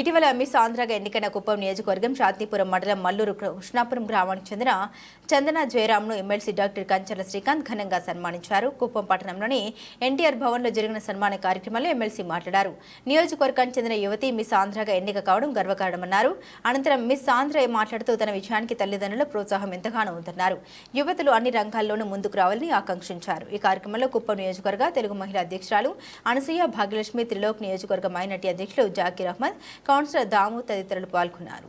ఇటీవల మిస్ ఆంధ్రగా ఎన్నికైన కుప్పం నియోజకవర్గం శాంతిపురం మండలం మల్లూరు కృష్ణాపురం గ్రామానికి చెందిన చందన జయరామ్ను ఎమ్మెల్సీ డాక్టర్ కంచర్ల శ్రీకాంత్ ఘనంగా సన్మానించారు. కుప్పం పట్టణంలోని ఎన్టీఆర్ భవన్లో జరిగిన సన్మాన కార్యక్రమంలో ఎమ్మెల్సీ మాట్లాడారు. నియోజకవర్గానికి చెందిన యువతి మిస్ ఆంధ్రగా ఎన్నిక కావడం గర్వకారణమన్నారు. అనంతరం మిస్ ఆంధ్ర మాట్లాడుతూ తన విజయానికి తల్లిదండ్రుల ప్రోత్సాహం ఎంతగానో ఉందన్నారు. యువతులు అన్ని రంగాల్లోనూ ముందుకు రావాలని ఆకాంక్షించారు. ఈ కార్యక్రమంలో కుప్పం నియోజకవర్గ తెలుగు మహిళా అధ్యక్షురాలు అనసూయ భాగ్యలక్ష్మి త్రిలోక్ నియోజకవర్గ మైనార్టీ అధ్యక్షులు జాకీర్ అహ్మద్ కౌన్సిలర్ దాము తదితరులు పాల్గొన్నారు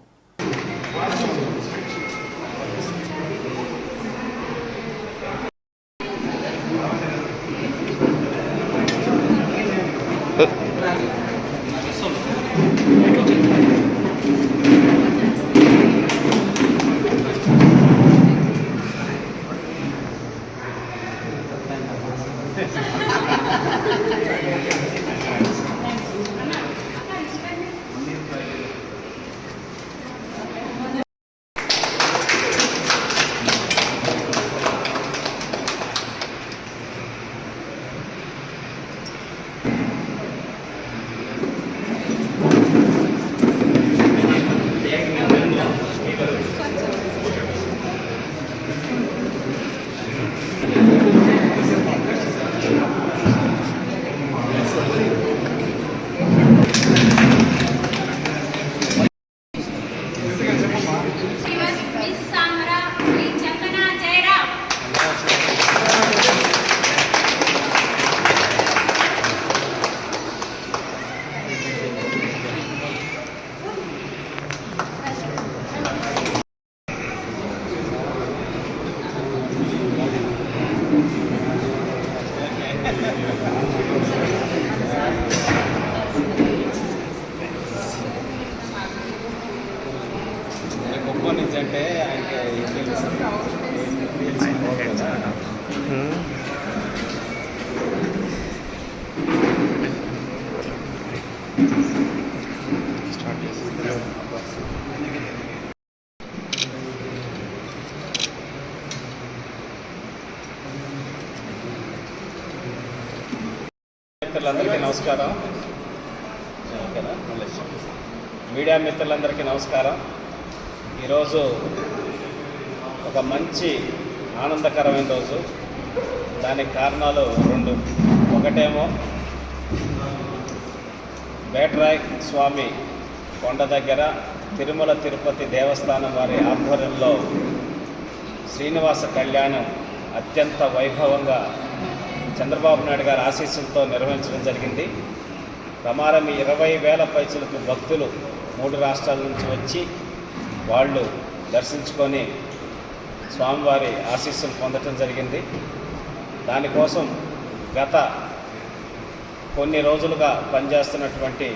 మిస్ సామరా శ్రీ చందన జయరాం గొప్ప నుంచి అంటే ఆయనకి ఏం తెలుసు? ఏం తెలుసు? కదా. మిత్రులందరికీ నమస్కారం. ఓకేనా? మీడియా మిత్రులందరికీ నమస్కారం. ఈరోజు ఒక మంచి ఆనందకరమైన రోజు. దానికి కారణాలు రెండు. ఒకటేమో బేటరాయ్ స్వామి కొండ దగ్గర తిరుమల తిరుపతి దేవస్థానం వారి ఆధ్వర్యంలో శ్రీనివాస కళ్యాణం అత్యంత వైభవంగా చంద్రబాబు నాయుడు గారి ఆశీస్సులతో నిర్వహించడం జరిగింది. ప్రమారం ఇరవై వేల పైసలకు భక్తులు మూడు రాష్ట్రాల నుంచి వచ్చి వాళ్ళు దర్శించుకొని స్వామివారి ఆశీస్సులు పొందటం జరిగింది. దానికోసం గత కొన్ని రోజులుగా పనిచేస్తున్నటువంటి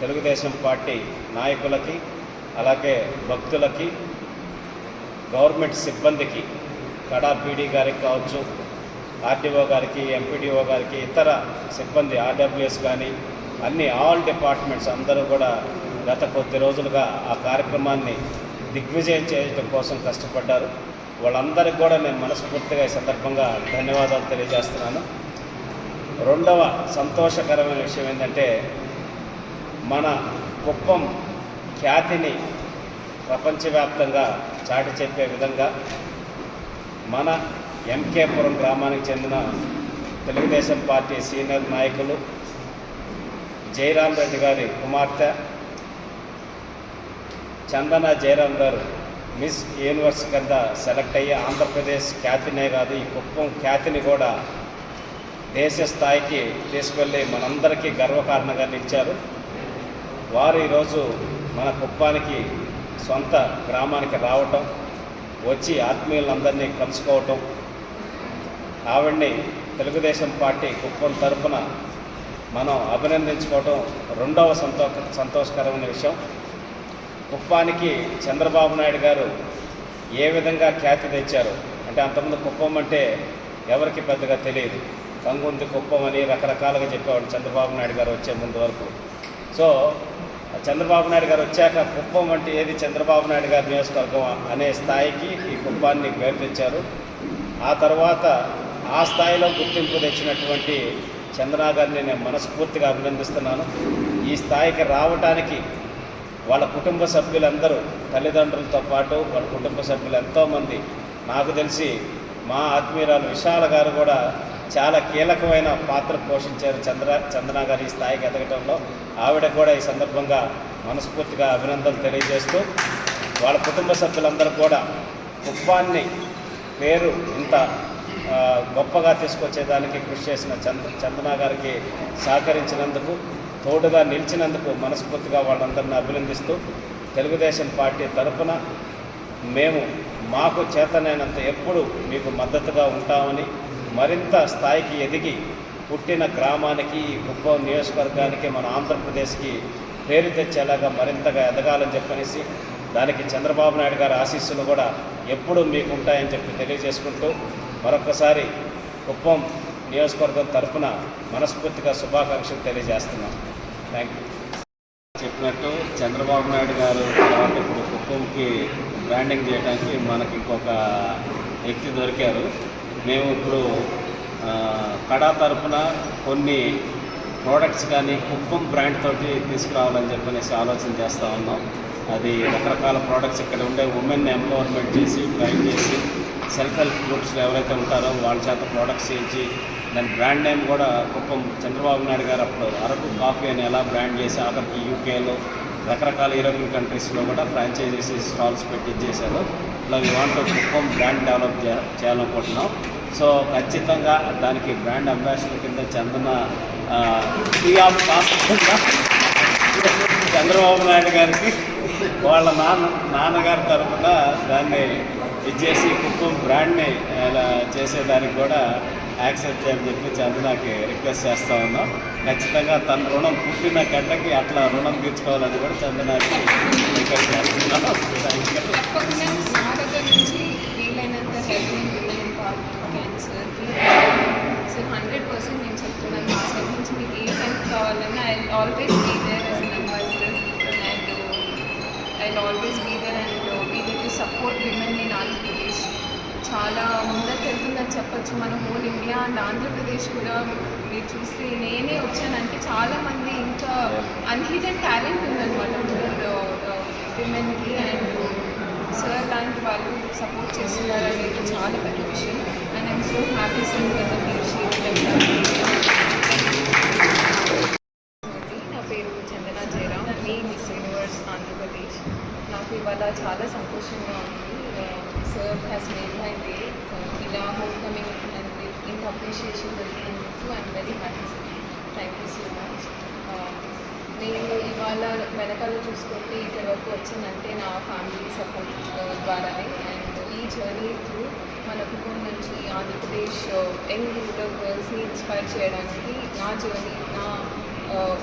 తెలుగుదేశం పార్టీ నాయకులకి అలాగే భక్తులకి గవర్నమెంట్ సిబ్బందికి కడా పీడీ గారికి కావచ్చు ఆర్డీఓ గారికి ఎంపీడీఓ గారికి ఇతర సిబ్బంది ఆర్డబ్ల్యూఎస్ కానీ అన్ని ఆల్ డిపార్ట్మెంట్స్ అందరూ కూడా గత కొద్ది రోజులుగా ఆ కార్యక్రమాన్ని దిగ్విజయం చేయడం కోసం కష్టపడ్డారు. వాళ్ళందరికీ కూడా నేను మనస్ఫూర్తిగా ఈ సందర్భంగా ధన్యవాదాలు తెలియజేస్తున్నాను. రెండవ సంతోషకరమైన విషయం ఏంటంటే మన కుప్పం ఖ్యాతిని ప్రపంచవ్యాప్తంగా చాటి చెప్పే విధంగా మన ఎంకేపురం గ్రామానికి చెందిన తెలుగుదేశం పార్టీ సీనియర్ నాయకులు జయరాం రెడ్డి గారి కుమార్తె చందన జయరాం గారు మిస్ యూనివర్స్ కింద సెలెక్ట్ అయ్యి ఆంధ్రప్రదేశ్ ఖ్యాతినే కాదు ఈ కుప్పం ఖ్యాతిని కూడా దేశ స్థాయికి తీసుకెళ్ళి మనందరికీ గర్వకారణంగా నిలిచారు. వారు ఈరోజు మన కుప్పానికి సొంత గ్రామానికి రావటం వచ్చి ఆత్మీయులందరినీ కలుసుకోవటం ఆవిడ్ని తెలుగుదేశం పార్టీ కుప్పం తరపున మనం అభినందించుకోవటం రెండవ సంతో సంతోషకరమైన విషయం. కుప్పానికి చంద్రబాబు నాయుడు గారు ఏ విధంగా ఖ్యాతి తెచ్చారు? అంటే అంతకుముందు కుప్పం అంటే ఎవరికి పెద్దగా తెలియదు. కంగుంది కుప్పం అని రకరకాలుగా చెప్పేవాడు చంద్రబాబు నాయుడు గారు వచ్చే ముందు వరకు. సో చంద్రబాబు నాయుడు గారు వచ్చాక కుప్పం అంటే ఏది? చంద్రబాబు నాయుడు గారి నియోజకవర్గం అనే స్థాయికి ఈ కుప్పాన్ని పేరు తెచ్చారు. ఆ తర్వాత ఆ స్థాయిలో గుర్తింపు తెచ్చినటువంటి చంద్రనా గారిని నేను మనస్ఫూర్తిగా అభినందిస్తున్నాను. ఈ స్థాయికి రావటానికి వాళ్ళ కుటుంబ సభ్యులందరూ తల్లిదండ్రులతో పాటు వాళ్ళ కుటుంబ సభ్యులు ఎంతోమంది. నాకు తెలిసి మా ఆత్మీయురాలు విశాల గారు కూడా చాలా కీలకమైన పాత్ర పోషించారు చంద్ర చందన గారి ఈ స్థాయికి ఎదగటంలో. ఆవిడ కూడా ఈ సందర్భంగా మనస్ఫూర్తిగా అభినందనలు తెలియజేస్తూ వాళ్ళ కుటుంబ సభ్యులందరూ కూడా కుప్పాన్ని పేరు ఇంత గొప్పగా తీసుకొచ్చేదానికి కృషి చేసిన చంద చందన గారికి సహకరించినందుకు తోడుగా నిలిచినందుకు మనస్ఫూర్తిగా వాళ్ళందరినీ అభినందిస్తూ తెలుగుదేశం పార్టీ తరఫున మేము మాకు చేతనైనంత ఎప్పుడు మీకు మద్దతుగా ఉంటామని మరింత స్థాయికి ఎదిగి పుట్టిన గ్రామానికి ఈ కుప్పం నియోజకవర్గానికి మన ఆంధ్రప్రదేశ్కి పేరు తెచ్చేలాగా మరింతగా ఎదగాలని చెప్పనేసి దానికి చంద్రబాబు నాయుడు గారి ఆశీస్సులు కూడా ఎప్పుడూ మీకు ఉంటాయని చెప్పి తెలియజేసుకుంటూ మరొకసారి కుప్పం నియోజకవర్గం తరఫున మనస్ఫూర్తిగా శుభాకాంక్షలు తెలియజేస్తున్నాం. థ్యాంక్ యూ చెప్పినట్టు చంద్రబాబు నాయుడు గారు తర్వాత ఇప్పుడు కుప్పంకి బ్రాండింగ్ చేయడానికి మనకి ఇంకొక వ్యక్తి దొరికారు. మేము ఇప్పుడు కడా తరపున కొన్ని ప్రోడక్ట్స్ కానీ కుప్పం బ్రాండ్ తోటి తీసుకురావాలని చెప్పనేసి ఆలోచన చేస్తూ ఉన్నాం. అది రకరకాల ప్రోడక్ట్స్ ఇక్కడ ఉండే ఉమెన్ ఎంపవర్మెంట్ చేసి ట్రైన్ చేసి సెల్ఫ్ హెల్ప్ గ్రూప్స్లో ఎవరైతే ఉంటారో వాళ్ళ చేత ప్రోడక్ట్స్ చేయించి దాని బ్రాండ్ నేమ్ కూడా కుప్పం చంద్రబాబు నాయుడు గారు అప్పుడు అరకు కాఫీ అని ఎలా బ్రాండ్ చేసి ఆఖరికి యూకేలో రకరకాల యూరోపియన్ కంట్రీస్లో కూడా ఫ్రాంచైజీస్ స్టాల్స్ పెట్టి చేశారు. ఇట్లా వాంట్ కుప్పం బ్రాండ్ డెవలప్ చేయాలనుకుంటున్నాం. సో ఖచ్చితంగా దానికి బ్రాండ్ అంబాసిడర్ కింద Chandana free of cost Chandrababu Naidu గారికి వాళ్ళ నాన్న నాన్నగారి తరఫున దాన్ని చేసి కుప్పం బ్రాండ్ని ఇలా చేసేదానికి కూడా యాక్సెప్ట్ చేయని చెప్పి చందనకి రిక్వెస్ట్ చేస్తూ ఉన్నాం. ఖచ్చితంగా తన రుణం పుట్టిన గడ్డకి అట్లా రుణం తీర్చుకోవాలని కూడా చందనకి రిక్వెస్ట్ చేస్తున్నాం సో హండ్రెడ్ పర్సెంట్ నేను చెప్తున్నాను. మా సైడ్ నుంచి మీకు ఏ హెల్ప్ కావాలన్నా I always be there ambassador and I always be there and support women in Andhra Pradesh. చాలా ముందరికి వెళ్తుందని చెప్పొచ్చు మన హోల్ ఇండియా అండ్ ఆంధ్రప్రదేశ్ కూడా. మీరు చూస్తే నేనే వచ్చానంటే చాలామంది ఇంకా అన్హిడెన్ టాలెంట్ ఉందన్నమాట విమెన్కి అండ్ సార్ లాంటి వాళ్ళు సపోర్ట్ చేస్తున్నారు అనేది చాలా పెద్ద విషయం. And I'm so happy sir కదా మీరు నా పేరు చందన జయరామ్ మీ మిస్ యూనివర్స్ ఆంధ్రప్రదేశ్ నాకు ఇవాళ చాలా సంతోషంగా ఉంది. Sir has made my day ఇలా హోమ్ కమింగ్ అండ్ ఇంత అప్రిషియేషన్ దొరికినందుకు I'm very happy thank you so much నేను ఇవాళ వెనకాల చూసుకుంటే ఇక్కడ వరకు వచ్చిందంటే నా ఫ్యామిలీ సపోర్ట్ uh, ద్వారానే. అండ్ ఈ జర్నీ త్రూ మన కుటుంబం నుంచి ఆంధ్రప్రదేశ్ uh, యంగ్ రూరల్ గర్ల్స్ని ఇన్స్పైర్ చేయడానికి నా జర్నీ నా uh,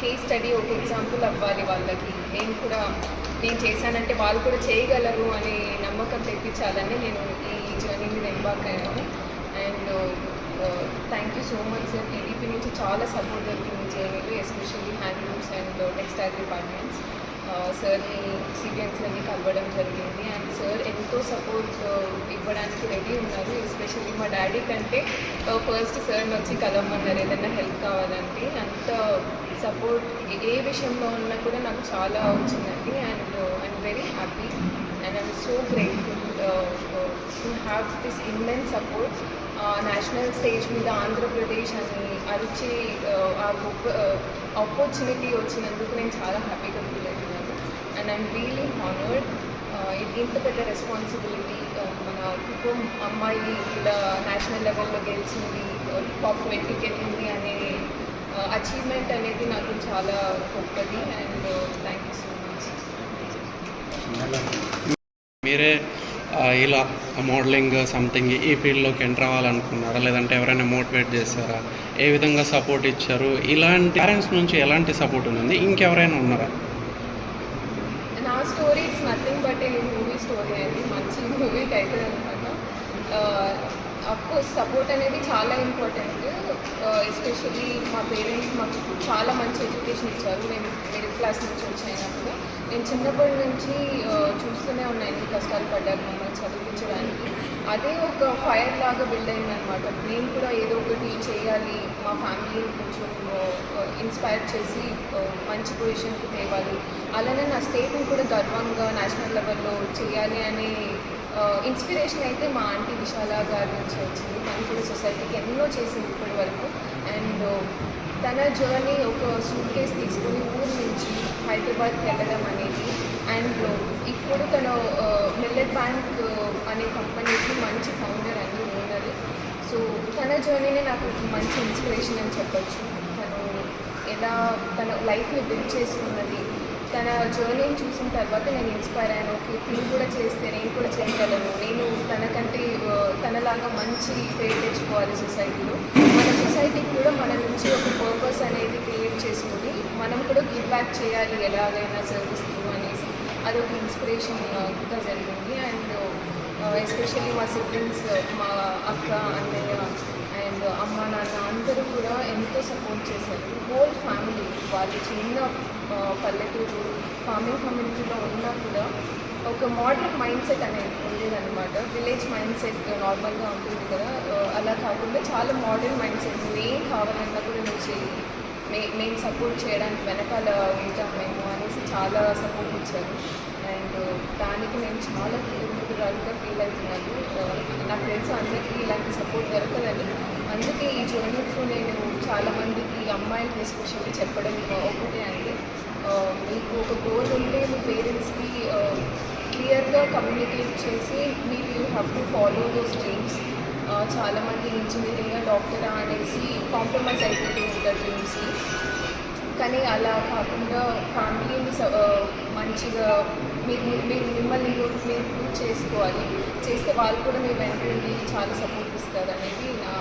కేస్ స్టడీ ఒక ఎగ్జాంపుల్ అవ్వాలి వాళ్ళకి. నేను కూడా నేను చేశానంటే వాళ్ళు కూడా చేయగలరు అనే నమ్మకం తెప్పించాలని నేను ఈ జర్నీ మీద ఎంబాక్ అయ్యాను. And thank you so much sir TDP నుంచి చాలా సపోర్ట్ దొరికింది జర్నీలో especially handlooms and textile departments సార్ని అన్ని కలవడం జరిగింది. అండ్ సార్ ఎంతో సపోర్ట్ uh, ఇవ్వడానికి రెడీ ఉన్నారు ఎస్పెషల్లీ మా డాడీ కంటే uh, ఫస్ట్ సార్ని వచ్చి కలవమన్నారు ఏదైనా హెల్ప్ కావాలంటే. అంత సపోర్ట్ ఏ విషయంలో ఉన్నా కూడా నాకు చాలా వచ్చిందండి. And I'm very happy and I'm so grateful to have this immense support national stage మీద ఆంధ్రప్రదేశ్ అని అరిచి uh, ఆ గొప్ప ఆపర్చునిటీ uh, వచ్చినందుకు నేను చాలా హ్యాపీగా ఫీల్ అవుతున్నాను. అండ్ ఐఎమ్ రియలీ హానర్డ్ ఇంత పెద్ద రెస్పాన్సిబిలిటీ uh, మన కుటుంబం అమ్మాయి ఇలా నేషనల్ లెవెల్లో గెలిచింది టాప్ ట్వంటీకి వెళ్ళింది అనే Uh, అచీవ్మెంట్ అనేది నాకు చాలా గొప్పది and thank you so much మీరే ఇలా మోడలింగ్ సంథింగ్ ఈ ఫీల్డ్లోకి ఎంటర్ అవ్వాలనుకున్నారా? లేదంటే ఎవరైనా మోటివేట్ చేస్తారా ఏ విధంగా సపోర్ట్ ఇచ్చారు? ఇలాంటి పేరెంట్స్ నుంచి ఎలాంటి సపోర్ట్ ఉంది ఇంకెవరైనా ఉన్నారా నా story it's nothing but a movie story అండి మంచి మూవీకి అయితే అనమాట అఫ్ కోర్స్ సపోర్ట్ అనేది చాలా ఇంపార్టెంట్ ఎస్పెషల్లీ uh, మా పేరెంట్స్ మాకు చాలా మంచి ఎడ్యుకేషన్ ఇచ్చారు. నేను మిడిల్ క్లాస్ నుంచి వచ్చాయినప్పుడు నేను చిన్నప్పటి నుంచి uh, చూస్తూనే ఉన్నాను ఎన్ని కష్టాలు పడ్డారు మమ్మల్ని చదివించడానికి. అదే ఒక ఫైర్ లాగా బిల్డ్ అయిందనమాట నేను కూడా ఏదో ఒకటి చేయాలి. మా ఫ్యామిలీని కొంచెం uh, ఇన్స్పైర్ చేసి మంచి పొజిషన్కి తేవాలి. అలానే నా స్టేట్ని కూడా గర్వంగా నేషనల్ లెవెల్లో చేయాలి అనే ఇన్స్పిరేషన్ అయితే మా ఆంటీ విశాల గారి నుంచి వచ్చింది. తను కూడా సొసైటీకి ఎన్నో చేసింది ఇప్పటి వరకు. అండ్ తన జర్నీ ఒక సూట్ కేస్ తీసుకొని ఊరు నుంచి హైదరాబాద్కి వెళ్ళడం అనేది అండ్ ఇప్పుడు తను మిల్లెట్ బ్యాంక్ అనే కంపెనీకి మంచి ఫౌండర్ అండి ఓనర్ సో తన జర్నీనే నాకు మంచి ఇన్స్పిరేషన్ అని చెప్పొచ్చు. తను ఎలా తన లైఫ్ని బిల్డ్ చేసుకున్నది తన జర్నీని చూసిన తర్వాత నేను ఇన్స్పైర్ అయ్యాను. ఓకే తిని కూడా చేస్తే నేను కూడా చేయగలను. నేను తనకంటే తనలాగా మంచి పేరు తెచ్చుకోవాలి సొసైటీలో మన సొసైటీకి కూడా మన నుంచి ఒక పర్పస్ అనేది క్రియేట్ చేసుకుని మనం కూడా గివ్ బ్యాక్ చేయాలి ఎలాగైనా సర్వీస్ అదొక ఇన్స్పిరేషన్గా జరిగింది. అండ్ ఎస్పెషల్లీ మా సిబ్లింగ్స్ మా అక్క అన్నయ్య అండ్ అమ్మ నాన్న అందరూ కూడా ఎంతో సపోర్ట్ చేశారు. హోల్ ఫ్యామిలీ వాళ్ళు చిన్న పల్లెటూరు ఫార్మింగ్ కమ్యూనిటీలో ఉన్నా కూడా ఒక మోడర్న్ మైండ్ సెట్ అనేది ఉండేదన్నమాట. విలేజ్ మైండ్ సెట్ నార్మల్గా ఉంటుంది కదా. అలా కాకుండా చాలా మోడర్న్ మైండ్ సెట్ నువ్వేం కావాలన్నా కూడా నువ్వు చేయి. మే మేము సపోర్ట్ చేయడానికి వెనకాల ఉంటాం మేము అనేసి చాలా సపోర్ట్ ఇచ్చారు. నేను చాలా కృతజ్ఞతలుగా ఫీల్ అవుతున్నాను నా నాకు తెలుసు అందరికీ ఇలాంటి సపోర్ట్ దొరకదని అందుకే ఈ జర్నీ త్రూ నేను చాలామందికి అమ్మాయిలకి ఎస్పెషల్లీ చెప్పడం ఒకటే అండి. మీకు ఒక గోల్ ఉంటే మీ పేరెంట్స్కి క్లియర్గా కమ్యూనికేట్ చేసి మీరు you have to follow those dreams చాలామంది ఇంజనీరింగ్ డాక్టర్ అనేసి కాంప్రమైజ్ అయిపోతూ ఉంటారు డ్రీమ్స్కి కానీ అలా కాకుండా ఫ్యామిలీని స- మంచిగా మీరు మీరు మిమ్మల్ని మీరు ప్రూవ్ చేసుకోవాలి. చేస్తే వాళ్ళు కూడా మీ వెంట ఉండి చాలా సపోర్ట్ ఇస్తారు అనేది నా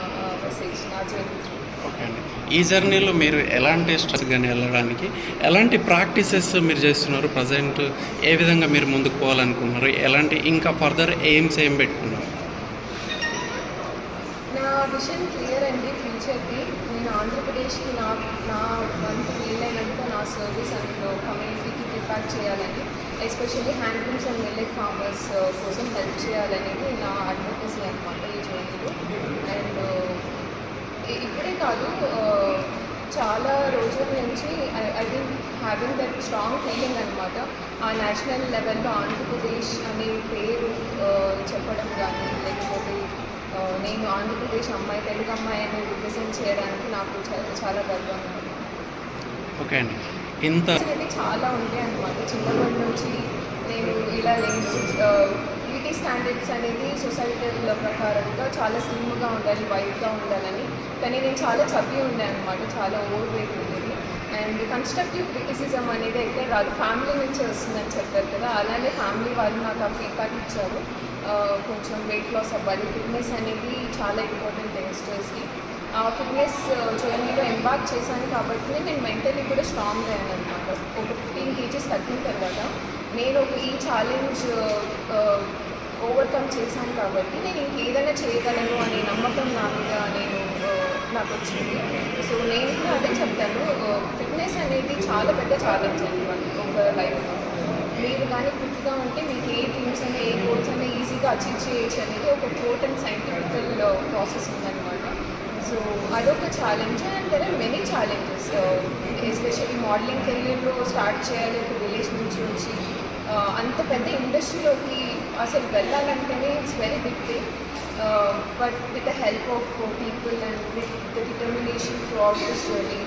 మెసేజ్ నా జర్నీ ఓకే అండి. ఈ జర్నీలో మీరు ఎలాంటి స్ట్రెస్ కానీ వెళ్ళడానికి ఎలాంటి ప్రాక్టీసెస్ మీరు చేస్తున్నారు? ప్రజెంట్ ఏ విధంగా మీరు ముందుకు పోవాలనుకున్నారు? ఎలాంటి ఇంకా ఫర్దర్ ఎయిమ్స్ ఏం పెట్టుకున్నారు? నా విషన్ క్లియర్ అండి ఫ్యూచర్కి నేను ఆంధ్రప్రదేశ్కి నా నా వంతు వీలైనంత నా సర్వీస్ అండ్ కమ్యూనిటీకి చేయాలని. Especially handlooms and millet farmers uh, కోసం హెల్ప్ చేయాలనేది నా అడ్వకసీ అనమాట ఈ జర్నీలో అండ్ uh, ఇప్పుడే కాదు uh, చాలా రోజుల నుంచి I think having that strong feeling అనమాట ఆ నేషనల్ లెవెల్లో ఆంధ్రప్రదేశ్ అనే పేరు చెప్పడం కానీ లేకపోతే నేను ఆంధ్రప్రదేశ్ అమ్మాయి తెలుగు అమ్మాయి అని రిప్రజెంట్ చేయడానికి నాకు చాలా చాలా గర్వంగా ఓకే అండి. ఎంత చాలా ఉంటాయి అనమాట చిన్నప్పటి నుంచి నేను ఇలా లెంగ్స్ బ్యూటీ స్టాండర్డ్స్ అనేది సొసైటీల ప్రకారంగా చాలా స్లిమ్గా ఉండాలి వైట్గా ఉండాలని. కానీ నేను చాలా చదివి ఉండే అనమాట చాలా ఓవర్ వెయిట్ ఉండేది. అండ్ కన్స్ట్రక్టివ్ క్రిటిసిజం అనేది ఎక్కడ రాదు. ఫ్యామిలీ నుంచి వస్తుందని చెప్పారు కదా అలానే ఫ్యామిలీ వాళ్ళు నాకు ఆ ఫీడ్బ్యాక్ ఇచ్చారు. కొంచెం వెయిట్ లాస్ అవ్వాలి ఫిట్నెస్ అనేది చాలా ఇంపార్టెంట్ యంగ్స్టర్స్కి ఫిట్నెస్ జర్నీలో ఎంబార్క్ చేశాను కాబట్టి నేను మెంటలీ కూడా స్ట్రాంగ్ అయ్యాను అనమాట. ఒక ఫిఫ్టీన్ కేజీస్ తగ్గిన తర్వాత నేను ఒక ఈ ఛాలెంజ్ ఓవర్కమ్ చేశాను కాబట్టి నేను ఇంకేదైనా చేయగలను అనే నమ్మకం నా మీద నేను నాకు వచ్చింది. సో నేను కూడా అదే చెప్తాను ఫిట్నెస్ అనేది చాలా పెద్ద ఛాలెంజ్ అనమాట ఒక లైఫ్లో మీరు కానీ ఫిట్గా ఉంటే మీకు ఏ డ్రీమ్స్ అయినా ఏ గోల్స్ అయినా ఈజీగా అచీవ్ చేయొచ్చు అనేది ఒక టోటల్ అండ్ సైంటిఫికల్ ప్రాసెస్ ఉందన్నమాట. సో అదొక challenge and there are many challenges especially modelling కెరీర్లో స్టార్ట్ చేయాలి ఒక విలేజ్ నుంచి వచ్చి. Uh, అంత పెద్ద ఇండస్ట్రీలోకి అసలు వెళ్ళాలంటేనే it's very big thing but with the help of people and with the determination throughout this journey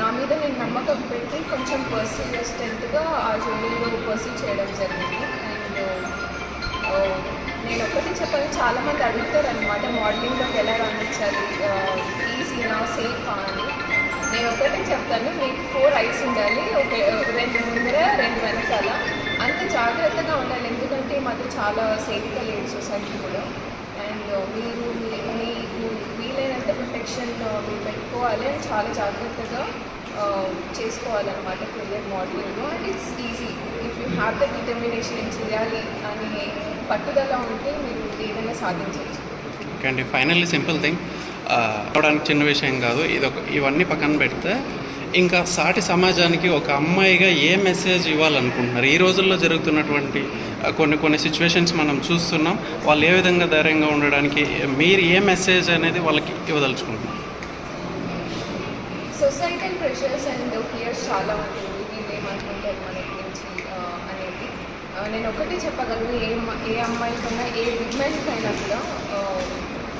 నా మీద నేను నమ్మకం పెట్టి కొంచెం పర్సూ స్ట్రెంత్గా ఆ జర్నీలో పర్సీవ్ చేయడం జరిగింది. అండ్ నేను ఒకటి చెప్పాలి చాలా మంది అడుగుతారు అనమాట మోడలింగ్లోకి ఎలా రాణించాలి ఈజీనా సేఫ్ అని. నేను ఒకటి చెప్తాను మీకు ఫోర్ ఐస్ ఉండాలి ఒక రెండు ముందర రెండు వెనకాల. అంత జాగ్రత్తగా ఉండాలి ఎందుకంటే మాకు చాలా సేఫ్గా లేదు సొసైటీ కూడా. అండ్ మీరు మీ- మీకు వీలైనంత ప్రొటెక్షన్ మీరు పెట్టుకోవాలి అని చాలా జాగ్రత్తగా చేసుకోవాలన్నమాట కెరియర్ మోడలింగ్లో and it's easy have the determination చేయాలి అని పట్టుదల ఉంటే మీరు ఏదైనా సాధించవచ్చు. ఓకే అండి. ఫైనల్లీ సింపుల్ థింగ్ అవడానికి చిన్న విషయం కాదు. ఇది ఒక ఇవన్నీ పక్కన పెడితే ఇంకా సాటి సమాజానికి ఒక అమ్మాయిగా ఏ మెసేజ్ ఇవ్వాలనుకుంటున్నారు? ఈ రోజుల్లో జరుగుతున్నటువంటి కొన్ని కొన్ని సిచ్యువేషన్స్ మనం చూస్తున్నాం. వాళ్ళు ఏ విధంగా ధైర్యంగా ఉండడానికి మీరు ఏ మెసేజ్ అనేది వాళ్ళకి ఇవ్వదలుచుకుంటున్నారు? సొసైటల్ ప్రెషర్స్ అండ్ ఫియర్స్ చాలా ఉంటుంది వీళ్ళు ఏమనుకుంటారు మన గురించి ఆ, అనేది ఆ, నేను ఒకటి చెప్పగలను ఏ అమ్మ- ఏ అమ్మాయికైనా ఏ విమెన్కైనా కూడా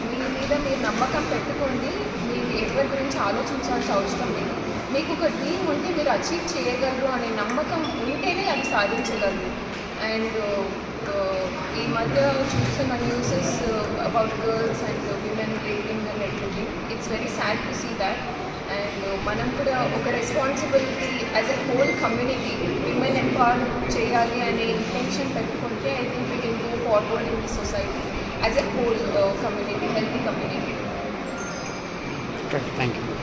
మీ మీద మీరు నమ్మకం పెట్టుకోండి. మీరు ఎవరి గురించి ఆలోచించాల్సిన అవసరం లేదు. మీకు ఒక డ్రీమ్ ఉంటే మీరు అచీవ్ చేయగలరు అనే నమ్మకం ఉంటేనే అది సాధించగలరు. అండ్ ఈ మధ్య చూస్తున్న newses about girls and women rating and everything it's very sad to see that and మనం కూడా ఒక responsibility as a whole community women empower చేయాలి అనే ఇంటెన్షన్ పెట్టుకుంటే I think we can move forward in the society as a whole community healthy community thank you